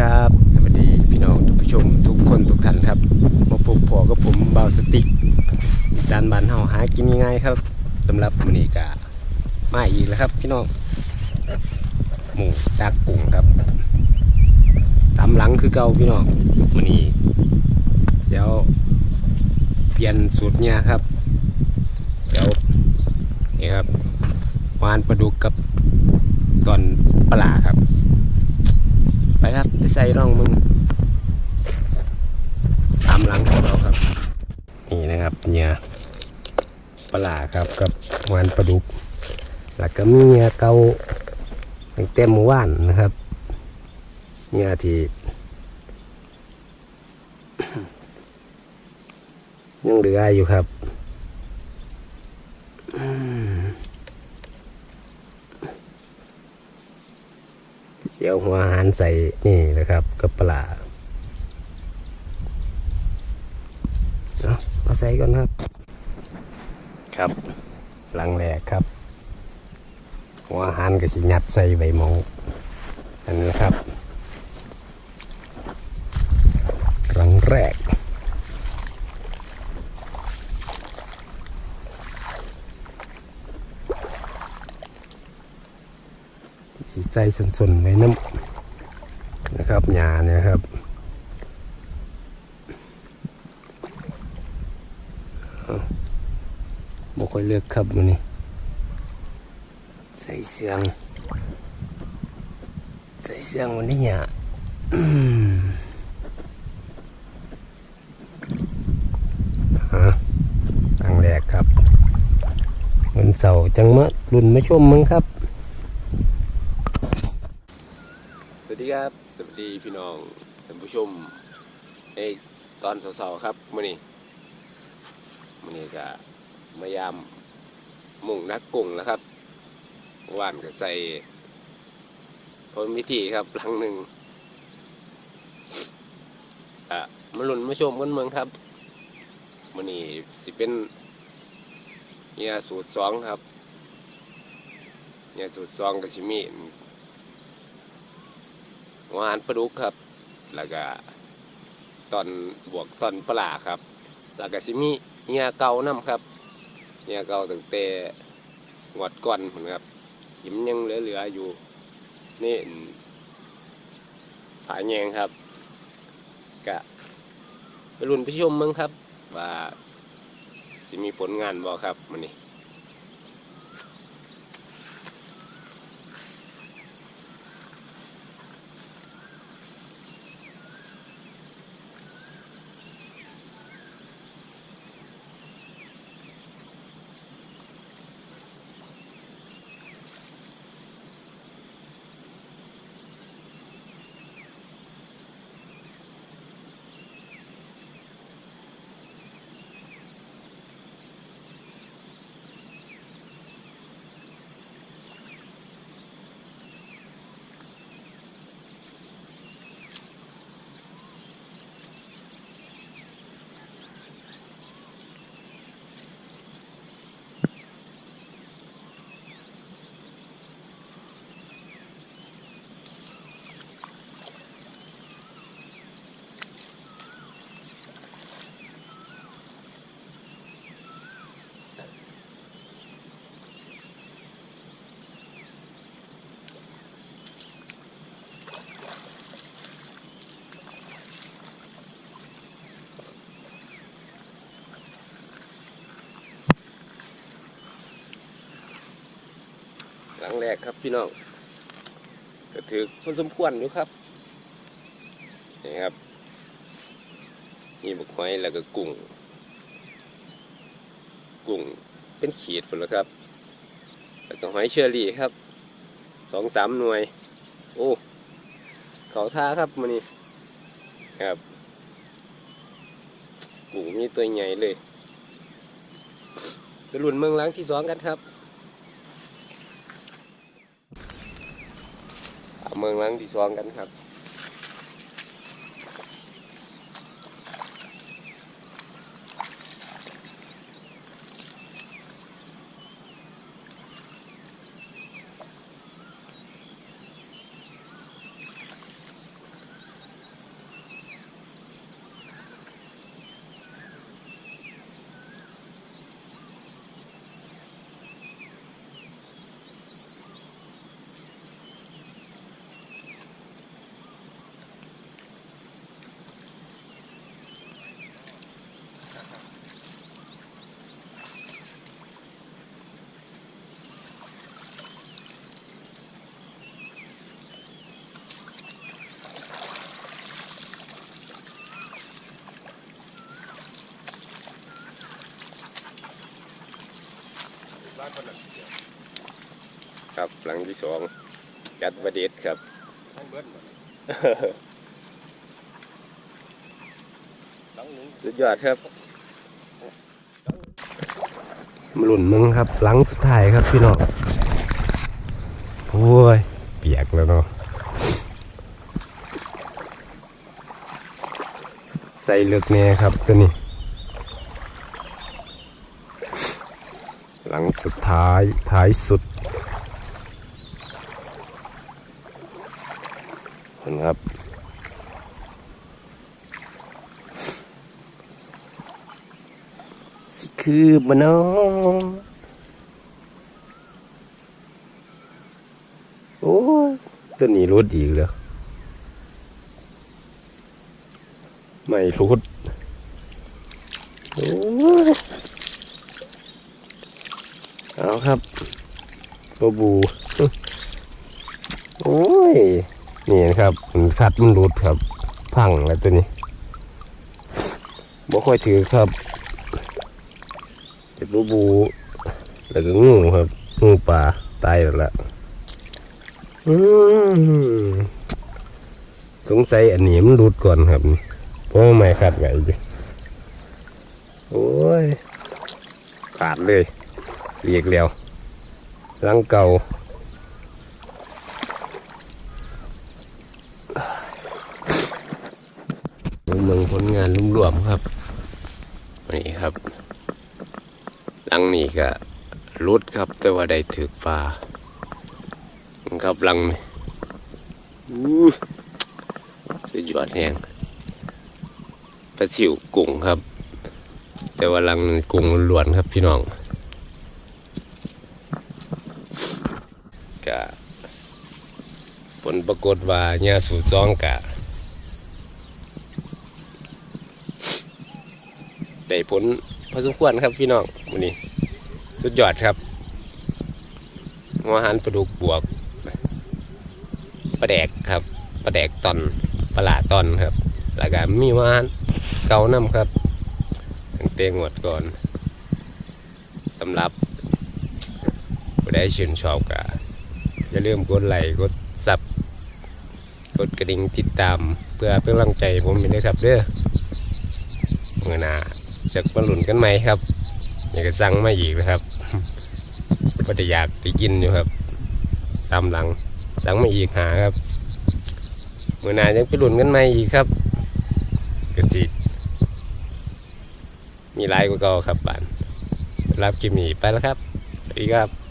ครับ สวัสดีพี่น้องทุกผู้ชมทุกคนทุกท่านครับ มาพบพอกับผมเบาสติกจานบานเฮาหากินง่ายครับสำหรับมื้อนี้กะมาอีกแล้วครับ พี่น้องหมูจากกุ้งครับตามหลังคือเก่าพี่น้องมื้อนี้เดี๋ยวเปลี่ยนสูตรเนี่ยครับ เดี๋ยวนี่ครับวานปลาดุกกับตอนปลาครับ ไปครับ ไปใส่ร่องมึงตามหลังของเราครับ นี่นะครับเนี่ยปลาครับกับหวานปลาดุก แล้วก็มีเนี่ยเกาตั้งแต่เมื่านนะครับ เนี่ยที่ยังเหลืออยู่ครับ เสียวหัวอาหารใส่นี่นะครับกับปลาเอามาใส่ก่อนครับ ครับ หลังแรกครับ หัวอาหารก็สิยัดใส่ใบหมองอันนี้นะครับ หลังแรก สิ ใส่ส่วนๆไว้น้ำนะครับหญ้าเนี่ยครับเอาบ่ค่อยเลือกครับมันนี่ใส่เสียง ใส่เสียงวันนี้หญ้าอืมฮะตั้งแรกครับวันเสาร์จังมะรุ่นมาชมมั้งครับ สวัสดี ครับ สวัสดีพี่น้องท่านผู้ชมในตอนเสาร์ๆครับมื่อนี้มื่อนี้ก็มายามมุ่งนักกุ้งแล้วครับหวานก็ใส่พลวิธีครับหลังหนึ่งอะมาลุ้นมาชมกันเมืองครับมื่อนี้สิเป็นเนียสูตรสองครับเนียสูตรสองกับชิมี หวานปลาดุกครับ แล้วก็ตอนบวกตอนปลาครับ แล้วก็สิมีเงียเก่าน้ำครับเงียเก่าตั้งแต่งวดก่อนผมครับหิมยังเหลือๆอยู่ นี่ผาแยงครับกะไปรุ่นผู้ชมมึงครับ ว่าสิมีผลงานบ่ครับมันนี่ งแรกครับพี่น้องก็ถือคนสมควรอยู่ครับนี่ครับนี่บุกหอยแล้วก็กุ้ง กุ้งเป็นขีดหมดแล้วครับแล้วก็หอยเชอรี่ครับสองสามหน่วย โอ้เขาท่าครับมันนี่ครับกุ้งมีตัวใหญ่เลยไปรุ่นเมืองล้างที่สองกันครับ เอาเมืองหลังที่สองกันครับ ค หลังที่สองจัดประเด็ดครับทั้งเบิดหมดหลังหนึงสุดยอดครับมาหลุนมึงครับ หลังสุดท้ายครับพี่น้องโอ้ย เปียกแล้วเนาะใส่เลือกแน่ครับตัวนี้ หลังสุดท้ายท้ายสุด เห็นครับสิคือบ่น้องโอ้ตัวนี้รุดอีกแล้วไม่รุดโอ้เอาครับปลาบู โอ้ย นี่นะครับมันขัดมันรุดครับพังแล้วตัวนี้บ่ค่อยถือครับเห็ดบูบูแล้วก็งูครับงูป่าตายแล้วละสงสัยอันนี้มันรุดก่อนครับเพราะไม่ขาดไว้อยู่โอ้ยขาดเลยเรียกแล้วลังเก่า เมืองผลงานรวมๆครับนี่ครับ หลังนี้ก็รุดครับ แต่ว่าได้ถือปลาครับหลังนี่อู้สุดยอดแหงปลาสิวกุ้งครับ แต่ว่าหลังกุ้งล้วนครับพี่น้องก็ผลปรากฏว่าเนี่ยสูตรซองกะ ได้ ผลพอสมควรครับพี่น้องวันนี้ สุดยอดครับหัวหันปลาดุกบวกปลาแดกครับปลาแดกตอนปลาลาตอนครับแล้วก็มีหัวหันเกาน้ำครับตั้งเตงวดก่อนสำหรับผู้ใดชื่นชอบก็อย่าลืมกดไลค์กดซับกดกระดิ่งติดตาม เพื่อเป็นกำลังใจผมด้วยครับเด้อเมื่อนา จะมาหลุนกันไหมครับอยากจะสั่งมาอีกนะครับก็จะอยากไปกินอยู่ครับ ตามหลังสั่งมาอีกหาครับเมื่อนายังไปหลุนกันไหมอีกครับกสิมีหลายกว่าเก่าครับบ้านรับกิมมี่ไปแล้วครับสวัสดีครับ